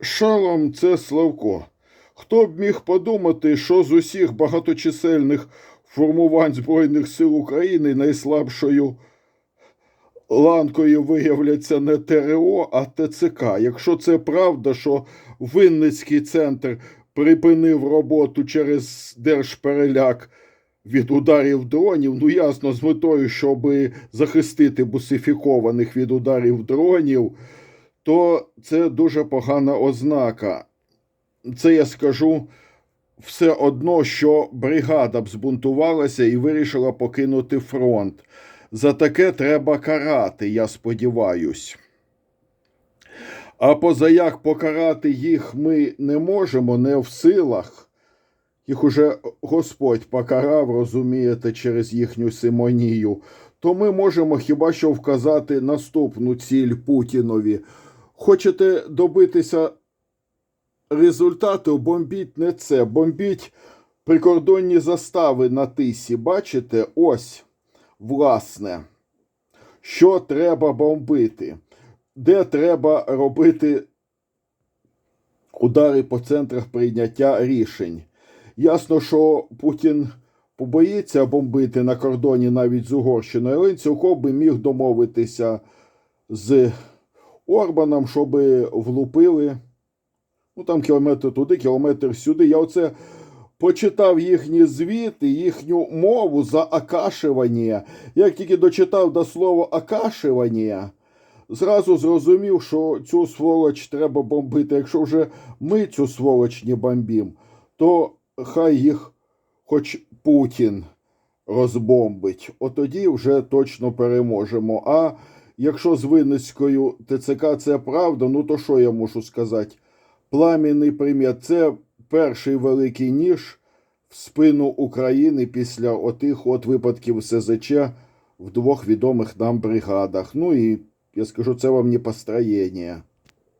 Шалом це Славко. Хто б міг подумати, що з усіх багаточисельних формувань Збройних сил України найслабшою ланкою виявляться не ТРО, а ТЦК. Якщо це правда, що Винницький центр припинив роботу через держпереляк від ударів дронів, ну ясно, з метою, щоб захистити бусифікованих від ударів дронів, то це дуже погана ознака. Це я скажу все одно, що бригада б збунтувалася і вирішила покинути фронт. За таке треба карати, я сподіваюсь. А позаяк покарати їх ми не можемо, не в силах. Їх уже Господь покарав, розумієте, через їхню симонію. То ми можемо хіба що вказати наступну ціль Путінові. Хочете добитися результату, бомбіть не це, бомбіть прикордонні застави на тисі. Бачите, ось, власне, що треба бомбити, де треба робити удари по центрах прийняття рішень. Ясно, що Путін побоїться бомбити на кордоні навіть з Угорщиною, але він цілком би міг домовитися з Орбаном, щоб влупили. Ну там кілометр туди, кілометр сюди. Я оце почитав їхні звіти, їхню мову за акашування. Як тільки дочитав до слова акашування, зразу зрозумів, що цю сволоч треба бомбити. Якщо вже ми цю сволоч не бомбім, то хай їх хоч Путін розбомбить. От тоді вже точно переможемо. А якщо з Винницькою ТЦК це правда, ну то що я можу сказати? Пламінний примір це перший великий ніж в спину України після отих от випадків СЗЧ в двох відомих нам бригадах. Ну і я скажу, це вам не построєння.